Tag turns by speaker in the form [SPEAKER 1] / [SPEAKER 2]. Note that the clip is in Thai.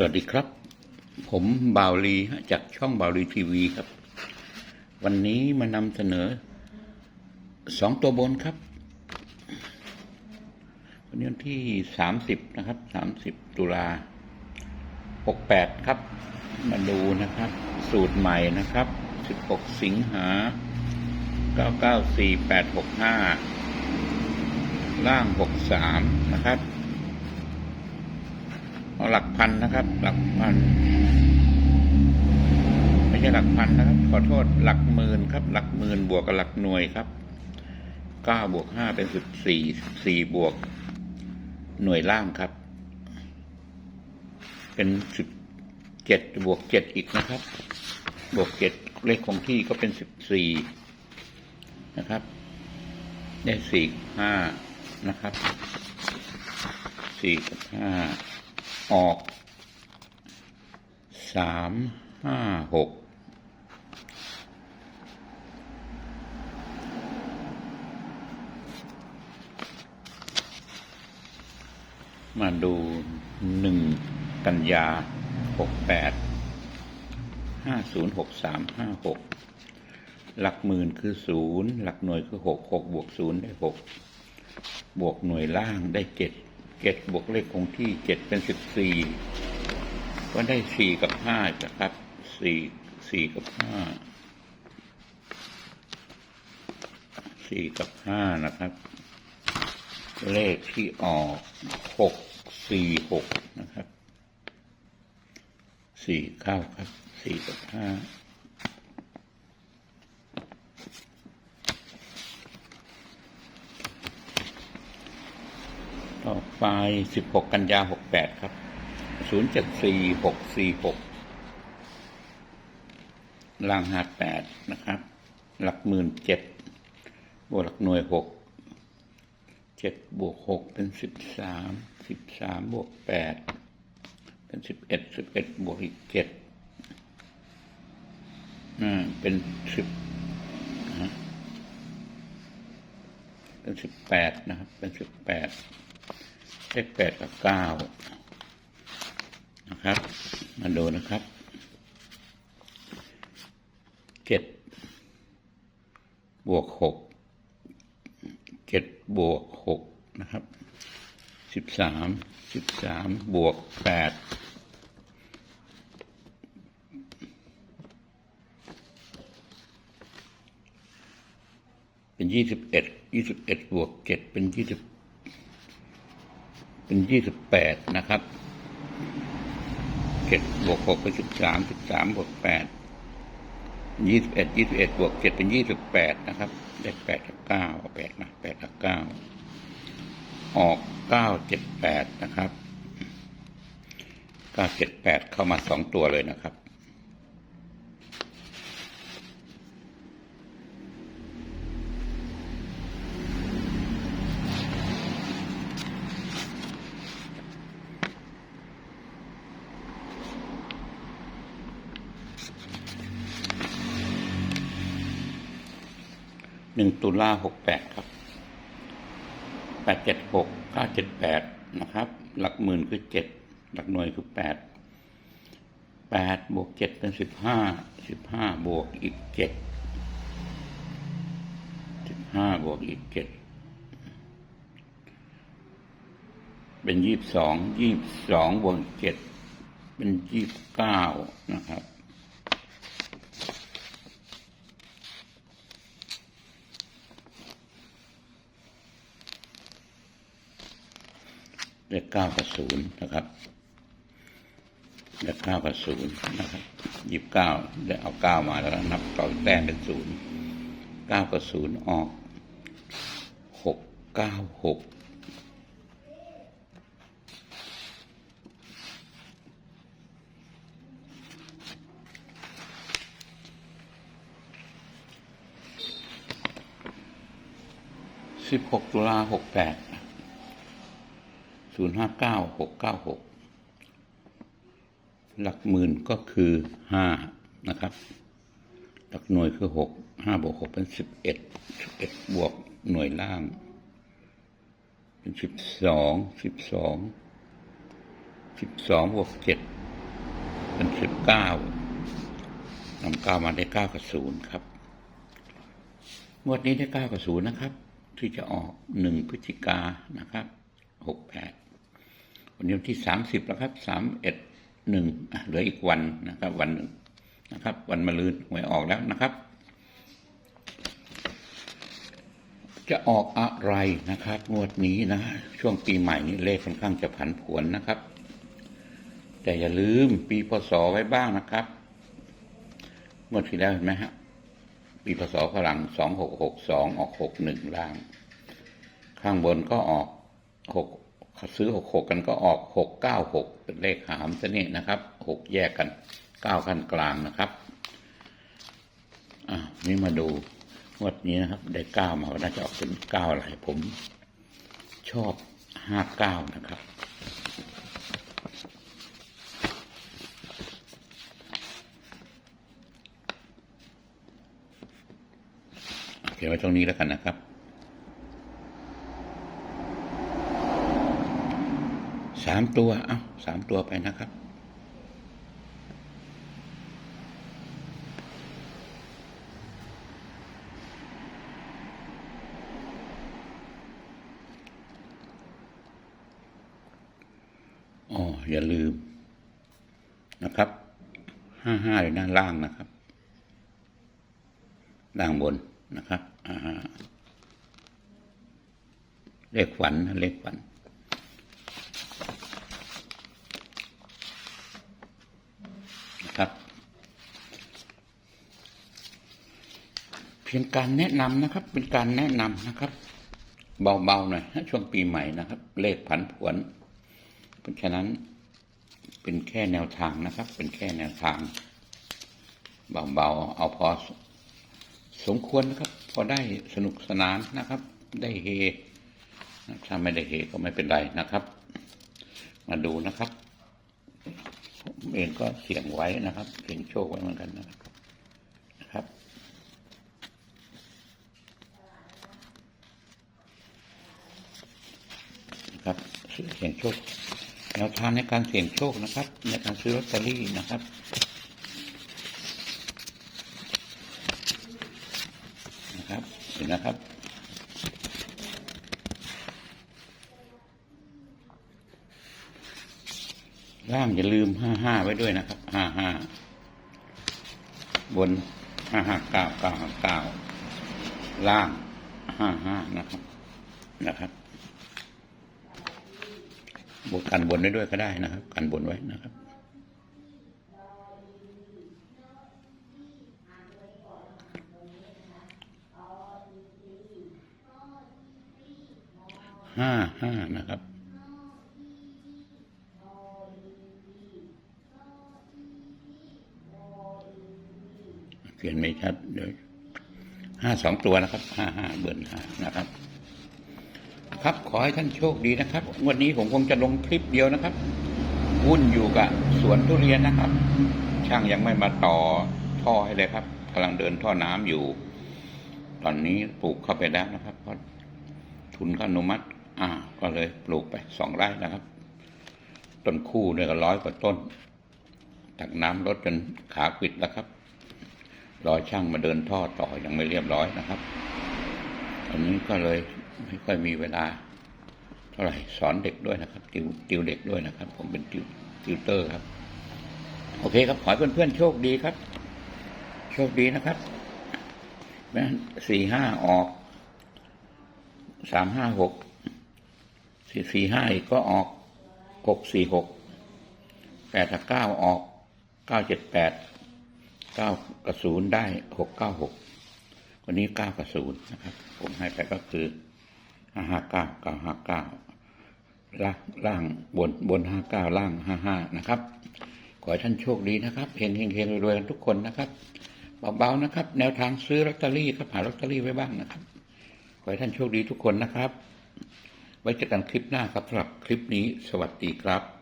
[SPEAKER 1] สวัสดีครับ ผมบาวลีจากช่องบาวลีทีวีครับ วันนี้มานำเสนอสองตัวบนครับ วันนี้วันที่สามสิบนะครับสามสิบตุลาหกแปดครับ มาดูนะครับ สูตรใหม่นะครับสิบหกสิงหาเก้าเก้าสี่แปดหกห้าล่างหกสามนะครับ เอาหลักพันนะครับ หลักพัน ไม่ใช่หลักพันนะครับ ขอโทษหลักหมื่นครับ หลักหมื่นบวกกับหลักหน่วยครับเก้าบวกห้าเป็นสิบสี่สี่บวก หน่วยล่างครับ เป็นสิบเจ็ดบวกเจ็ดอีกนะครับ บวกเจ็ดเลขคงที่ก็เป็นสิบสี่นะครับ ได้สี่ห้านะครับสี่กับห้า ออกสามห้าหกมาดูหนึ่งกันยาหกแปดห้าศูนย์หกสามห้าหกหลักหมื่นคือศูนย์หลักหน่วยคือหกหกบวกศูนย์ได้หกบวกหน่วยล่างได้เจ็ด เจ็ดบวกเลขคงที่เจ็ดเป็นสิบสี่ก็ได้สี่กับห้านะครับสี่สี่กับห้าสี่กับห้านะครับ เลขที่ออกหกสี่หกนะครับสี่เข้าครับสี่กับห้า ไปสิบหกกันยาหกแปดครับศูนย์เจ็ดสี่หกสี่หกล่างหาแปดนะครับ หลักหมื่นเจ็ดบวกหลักหน่วยหกเจ็ดบวกหกเป็นสิบสามสิบสามบวกแปดเป็นสิบเอ็ดสิบเอ็ดบวกอีกเจ็ดอ่าเป็นสิบเป็นสิบแปดนะครับ เป็นสิบแปด เลขแปดกับเก้านะครับ มาดูนะครับเจ็ดบวกหกเจ็ดบวกหกนะครับสิบสามสิบสามบวกแปดเป็นยี่สิบเอ็ดยี่สิบเอ็ดบวกเจ็ดเป็นยี่สิบ เป็นยี่สิบแปดนะครับเจ็ดบวกหกเป็นสิบสามสิบสามบวกแปดยี่สิบเอ็ดยี่สิบเอ็ดบวกเจ็ดเป็นยี่สิบแปดนะครับได้แปดกับเก้าเอาแปดนะแปดกับเก้าออกเก้าเจ็ดแปดนะครับเก้าเจ็ดแปดเข้ามาสองตัวเลยนะครับ หนึ่งตุลาหกแปดครับแปดเจ็ดหกเก้าเจ็ดแปดนะครับ หลักหมื่นคือเจ็ดหลักหน่วยคือแปดแปดบวกเจ็ดเป็นสิบห้าสิบห้าบวกอีกเจ็ดสิบห้าบวกอีกเจ็ดเป็นยี่สิบสองยี่สิบสองบวกเจ็ดเป็นยี่สิบเก้านะครับ เก้ากับศูนย์นะครับเลขเก้ากับศูนย์นะครับหยิบเก้าได้เอาเก้ามาแล้วนับต่อแต้มเป็นศูนย์เก้ากับศูนย์ออกหกเก้าหกสิบหกตุลาหกแปด ศูนย์ห้าเก้าหกเก้าหกหลักหมื่นก็คือห้านะครับ หลักหน่วยคือหกห้าบวกหกเป็นสิบเอ็ดสิบเอ็ดบวกหน่วยล่าง เป็นสิบสองสิบสองสิบสองบวกเจ็ดเป็นสิบเก้านำเก้ามาได้เก้ากับศูนย์ครับงวดนี้ได้เก้ากับศูนย์นะครับ ที่จะออกหนึ่งพฤศจิกานะครับหกแปด วันนี้วันที่สามสิบแล้วครับสามเอ็ดหนึ่งเหลืออีกวันนะครับ วันหนึ่งนะครับ วันมะรืนหวยออกแล้วนะครับ จะออกอะไรนะครับงวดนี้นะ ช่วงปีใหม่นี้เลขค่อนข้างจะผันผวนนะครับ แต่อย่าลืมปีพศไว้บ้างนะครับงวดที่แล้วเห็นไหมฮะปีพศฝรั่งสองหกหกสองออกหกหนึ่งล่าง ข้างบนก็ออกหก ซื้อหกหกกันก็ออกหกเก้าหกเป็นเลขหามซะนี่นะครับหกแยกกันเก้าขั้นกลางนะครับอ่านี่มาดูงวดนี้นะครับ ได้เก้ามาก็น่าจะออกเป็นเก้าอะไรผม ชอบห้าเก้านะครับเขียนไว้ตรงนี้แล้วกันนะครับ สามตัว เอ้าสามตัวไปนะครับ อ๋อ อย่าลืมนะครับห้าห้าเลยด้านล่างนะครับ ล่างบนนะครับอ่าเลขฝันเลขฝันนะครับ เพียงการแนะนำนะครับ เป็นการแนะนำนะครับ เบาๆหน่อยนะช่วงปีใหม่นะครับ เลขผันผวน เพราะฉะนั้นเป็นแค่แนวทางนะครับ เป็นแค่แนวทาง เบาๆเอาพอสมควรนะครับ พอได้สนุกสนานนะครับ ได้เฮถ้าไม่ได้เฮก็ไม่เป็นไรนะครับ มาดูนะครับผมเองก็เสี่ยงไว้นะครับเสี่ยงโชคไว้เหมือนกันนะครับนะครับ นะครับ เสี่ยงโชคแนวทางในการเสี่ยงโชคนะครับ ในการซื้อลอตเตอรี่นะครับนะครับเห็นนะครับล่างอย่าลืมห้าห้าไว้ด้วยนะครับห้าห้าบนห้าห้าเก้าเก้าห้าเก้าล่างห้าห้านะครับนะครับ บวกกันบนได้ด้วยก็ได้นะครับ กันบนไว้นะครับ ห้าห้านะครับเขียนไม่ชัดเดี๋ยวห้าสองตัวนะครับห้าห้าเบิร์นห้านะครับ ครับ ขอให้ท่านโชคดีนะครับ วันนี้ผมคงจะลงคลิปเดียวนะครับ วุ่นอยู่กับสวนทุเรียนนะครับ ช่างยังไม่มาต่อท่อให้เลยครับกำลังเดินท่อน้ำอยู่ ตอนนี้ปลูกเข้าไปแล้วนะครับ เพราะทุนก็อนุมัติ อ่า ก็เลยปลูกไปสองไร่นะครับ ต้นคู่เนี่ยก็ร้อยกว่าต้นตักน้ำลดจนขาปิดแล้วครับ รอช่างมาเดินท่อต่อยังไม่เรียบร้อยนะครับ อันนี้ก็เลย ไม่ค่อยมีเวลา เท่าไหร่สอนเด็กด้วยนะครับ ติวติวเด็กด้วยนะครับ ผมเป็นติวติวเตอร์ครับ โอเคครับ ขอให้เพื่อนๆโชคดีครับ โชคดีนะครับนะสี่ห้าออกสามห้าหกสี่สี่ห้าอีกก็ออกหกสี่หกแปดเก้าออกเก้าเจ็ดแปดเก้ากระศูนย์ได้หกเก้าหกวันนี้เก้ากระศูนย์นะครับ ผมให้ไปก็คือ ห้าเก้าเก้าห้าเก้าล่างล่างบนบนห้าเก้าล่างห้าห้านะครับ ขอให้ท่านโชคดีนะครับเฮงเฮงเฮงรวยๆกันทุกคนนะครับเบาๆนะครับ แนวทางซื้อลอตเตอรี่ครับหาลอตเตอรี่ไว้บ้างนะครับ ขอให้ท่านโชคดีทุกคนนะครับ ไว้เจอกันคลิปหน้าครับสำหรับคลิปนี้สวัสดีครับ